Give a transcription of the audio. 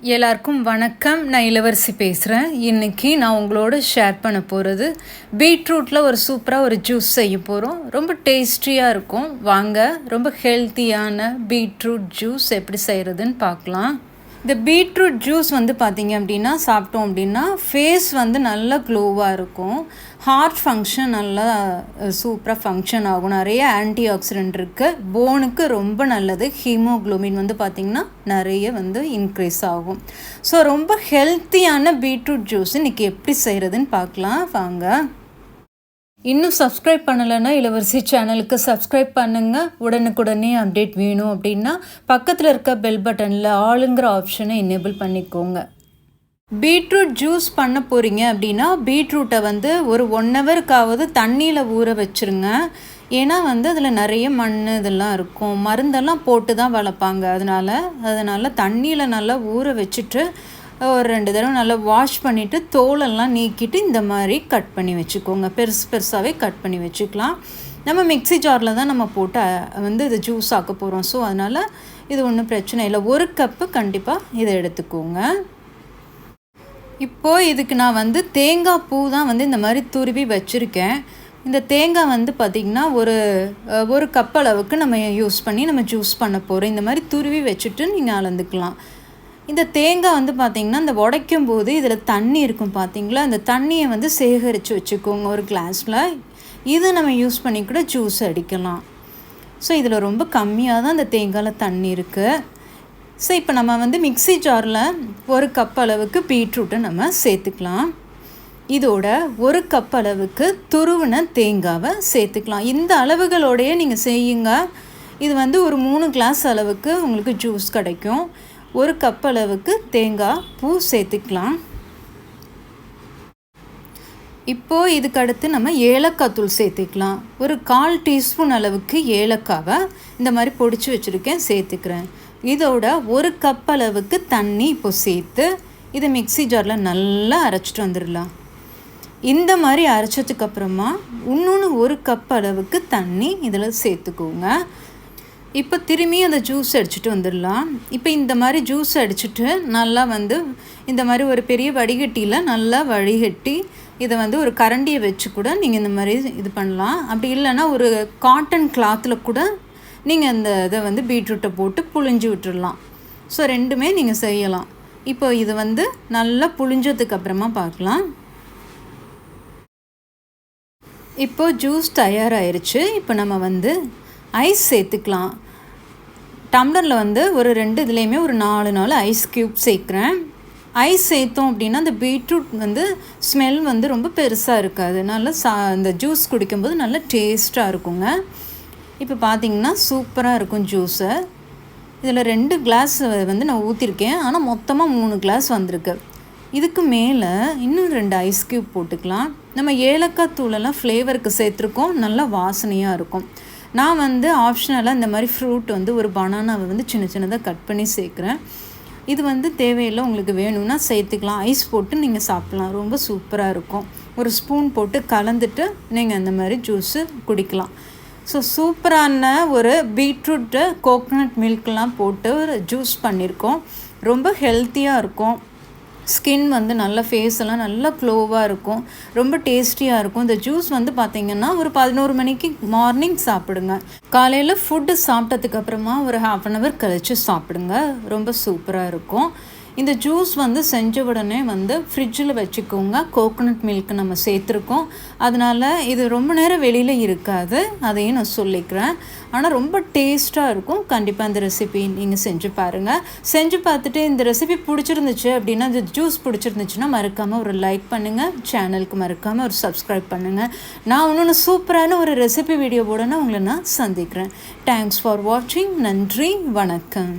எல்லாருக்கும் வணக்கம். நான் இளவரசி பேசுகிறேன் இன்றைக்கி நான் உங்களோட ஷேர் பண்ண போகிறது பீட்ரூட்டில் ஒரு சூப்பராக ஒரு ஜூஸ் செய்ய போகிறோம் ரொம்ப டேஸ்டியாக இருக்கும். வாங்க ரொம்ப ஹெல்த்தியான பீட்ரூட் ஜூஸ் எப்படி செய்கிறதுன்னு பார்க்கலாம். இந்த பீட்ரூட் ஜூஸ் வந்து பார்த்திங்க அப்படின்னா சாப்பிட்டோம் அப்படின்னா ஃபேஸ் வந்து நல்லா க்ளோவாக இருக்கும். ஹார்ட் ஃபங்க்ஷன் நல்லா சூப்பராக ஃபங்க்ஷன் ஆகும். நிறைய ஆன்டி ஆக்சிடென்ட் இருக்குது போனுக்கு ரொம்ப நல்லது. ஹீமோக்ளோமின் வந்து பார்த்திங்கன்னா நிறைய வந்து இன்க்ரீஸ் ஆகும். ஸோ ரொம்ப ஹெல்த்தியான பீட்ரூட் ஜூஸ் இன்றைக்கி எப்படி செய்கிறதுன்னு பார்க்கலாம் வாங்க. இன்னும் சப்ஸ்கிரைப் பண்ணலைன்னா இளவரசி சேனலுக்கு சப்ஸ்கிரைப் பண்ணுங்கள் உடனுக்குடனே அப்டேட் வேணும் அப்படின்னா பக்கத்தில் இருக்க பெல் பட்டனில் ஆளுங்கிற ஆப்ஷனை எனேபிள் பண்ணிக்கோங்க. பீட்ரூட் ஜூஸ் பண்ண போகிறீங்க அப்படின்னா பீட்ரூட்டை வந்து ஒரு ஒன் ஹவருக்காவது தண்ணியில் ஊற வச்சுருங்க. ஏன்னா வந்து அதில் நிறைய மண் இதெல்லாம் இருக்கும். மருந்தெல்லாம் போட்டு தான் வளர்ப்பாங்க. அதனால் அதனால் தண்ணியில் நல்லா ஊற வச்சுட்டு ஒரு ரெண்டு தடவை நல்லா வாஷ் பண்ணிவிட்டு தோலெல்லாம் நீக்கிட்டு இந்த மாதிரி கட் பண்ணி வச்சுக்கோங்க. பெருசு பெருசாகவே கட் பண்ணி வச்சுக்கலாம். நம்ம மிக்சி ஜாரில் தான் நம்ம போட்டு வந்து இது ஜூஸ் ஆக்க போகிறோம் ஸோ அதனால் இது ஒன்றும் பிரச்சனை இல்லை. ஒரு கப்பு கண்டிப்பாக இதை எடுத்துக்கோங்க. இப்போது இதுக்கு நான் வந்து தேங்காய் பூ தான் வந்து இந்த மாதிரி துருவி வச்சுருக்கேன். இந்த தேங்காய் வந்து பார்த்திங்கன்னா ஒரு ஒரு கப் அளவுக்கு நம்ம யூஸ் பண்ணி நம்ம ஜூஸ் பண்ண போகிறோம் இந்த மாதிரி துருவி வச்சுட்டு நீங்கள் அளந்துக்கலாம். இந்த தேங்காய் வந்து பார்த்திங்கன்னா இந்த உடைக்கும் போது இதில் தண்ணி இருக்கும் பார்த்திங்களா அந்த தண்ணியை வந்து சேகரித்து வச்சுக்கோங்க ஒரு கிளாஸில் இதை நம்ம யூஸ் பண்ணி கூட ஜூஸ் அடிக்கலாம். ஸோ இதில் ரொம்ப கம்மியாக தான் இந்த தேங்காயில் தண்ணி இருக்குது ஸோ இப்போ நம்ம வந்து மிக்சி ஜாரில் ஒரு கப் அளவுக்கு பீட்ரூட்டை நம்ம சேர்த்துக்கலாம். இதோட ஒரு கப் அளவுக்கு துருவின தேங்காவை சேர்த்துக்கலாம். இந்த அளவுகளோடையே நீங்கள் செய்யுங்க. இது வந்து ஒரு மூணு கிளாஸ் அளவுக்கு உங்களுக்கு ஜூஸ் கிடைக்கும். ஒரு கப் அளவுக்கு தேங்காய் பூ சேர்த்துக்கலாம். இப்போது இதுக்கு அடுத்து நம்ம ஏலக்காய் தூள் சேர்த்துக்கலாம். ஒரு கால் டீஸ்பூன் அளவுக்கு ஏலக்காவை இந்த மாதிரி பொடிச்சு வச்சுருக்கேன் சேர்த்துக்கிறேன். இதோட ஒரு கப் அளவுக்கு தண்ணி இப்போ சேர்த்து இதை மிக்சி ஜாரில் நல்லா அரைச்சிட்டு வந்துடலாம். இந்த மாதிரி அரைச்சதுக்கப்புறமா இன்னொன்று ஒரு கப் அளவுக்கு தண்ணி இதில் சேர்த்துக்கோங்க. இப்போ திரும்பி அந்த ஜூஸ் அடிச்சுட்டு வந்துடலாம். இப்போ இந்த மாதிரி ஜூஸ் அடிச்சுட்டு நல்லா வந்து இந்த மாதிரி ஒரு பெரிய வடிகட்டியில் நல்லா வடிகட்டி இதை வந்து ஒரு கரண்டியை வச்சு கூட நீங்கள் இந்த மாதிரி இது பண்ணலாம். அப்படி இல்லைன்னா ஒரு காட்டன் கிளாத்தில் கூட நீங்கள் அந்த இதை வந்து பீட்ரூட்டை போட்டு புழிஞ்சு விட்டுடலாம். ஸோ ரெண்டுமே நீங்கள் செய்யலாம். இப்போ இது வந்து நல்லா புழிஞ்சதுக்கு அப்புறமா பார்க்கலாம். இப்போது ஜூஸ் தயாராகிருச்சு இப்போ நம்ம வந்து ஐஸ் சேர்த்துக்கலாம். டம்ளரில் வந்து ஒரு ரெண்டு இதுலேயுமே ஒரு நாலு நாலு ஐஸ் க்யூப் சேர்க்குறேன். ஐஸ் சேர்த்தோம் அப்படின்னா அந்த பீட்ரூட் வந்து ஸ்மெல் வந்து ரொம்ப பெருசாக இருக்காது. நல்லா சா இந்த ஜூஸ் குடிக்கும்போது நல்லா டேஸ்ட்டாக இருக்குங்க. இப்போ பார்த்தீங்கன்னா சூப்பராக இருக்கும் ஜூஸை. இதில் ரெண்டு கிளாஸ் வந்து நான் ஊற்றிருக்கேன் ஆனால் மொத்தமாக மூணு கிளாஸ் வந்திருக்கு. இதுக்கு மேலே இன்னும் ரெண்டு ஐஸ் க்யூப் போட்டுக்கலாம். நம்ம ஏலக்காய் தூளெல்லாம் ஃப்ளேவருக்கு சேர்த்துருக்கோம். நல்லா வாசனையாக இருக்கும். நான் வந்து ஆப்ஷனலாக இந்த மாதிரி ஃப்ரூட் வந்து ஒரு பனானாவை வந்து சின்ன சின்னதாக கட் பண்ணி சேர்க்குறேன். இது வந்து தேவையில்லை உங்களுக்கு வேணும்னா சேர்த்துக்கலாம். ஐஸ் போட்டு நீங்கள் சாப்பிட்லாம். ரொம்ப சூப்பராக இருக்கும். ஒரு ஸ்பூன் போட்டு கலந்துட்டு நீங்கள் அந்த மாதிரி ஜூஸு குடிக்கலாம். ஸோ சூப்பரான ஒரு பீட்ரூட்டு கோகனட் மில்க்லாம் போட்டு ஒரு ஜூஸ் பண்ணியிருக்கோம் ரொம்ப ஹெல்த்தியாக இருக்கும். ஸ்கின் வந்து நல்ல ஃபேஸ் எல்லாம் நல்லா க்ளோவாக இருக்கும். ரொம்ப டேஸ்டியாக இருக்கும். இந்த ஜூஸ் வந்து பார்த்திங்கன்னா ஒரு பதினோரு மணிக்கு மார்னிங் சாப்பிடுங்க. காலையில் ஃபுட்டு சாப்பிட்டதுக்கப்புறமா ஒரு ஹாஃப் அன் ஹவர் கழித்து சாப்பிடுங்க. ரொம்ப சூப்பராக இருக்கும். இந்த ஜூஸ் வந்து செஞ்ச உடனே வந்து ஃப்ரிட்ஜில் வச்சுக்கோங்க. கோகோனட் மில்க் நம்ம சேர்த்துருக்கோம். அதனால் இது ரொம்ப நேரம் வெளியில் இருக்காது. அதையும் நான் சொல்லிக்கிறேன். ஆனால் ரொம்ப டேஸ்ட்டாக இருக்கும். கண்டிப்பாக இந்த ரெசிபி நீங்கள் செஞ்சு பாருங்கள் செஞ்சு பார்த்துட்டு இந்த ரெசிபி பிடிச்சிருந்துச்சு அப்படின்னா இந்த ஜூஸ் பிடிச்சிருந்துச்சுன்னா மறக்காமல் ஒரு லைக் பண்ணுங்கள் சேனலுக்கு மறக்காமல் ஒரு சப்ஸ்கிரைப் பண்ணுங்கள் நான் இன்னொன்று சூப்பரான ஒரு ரெசிபி வீடியோவோட நான் உங்களை நான் சந்திக்கிறேன். தேங்க்ஸ் ஃபார் வாட்சிங் நன்றி. வணக்கம்.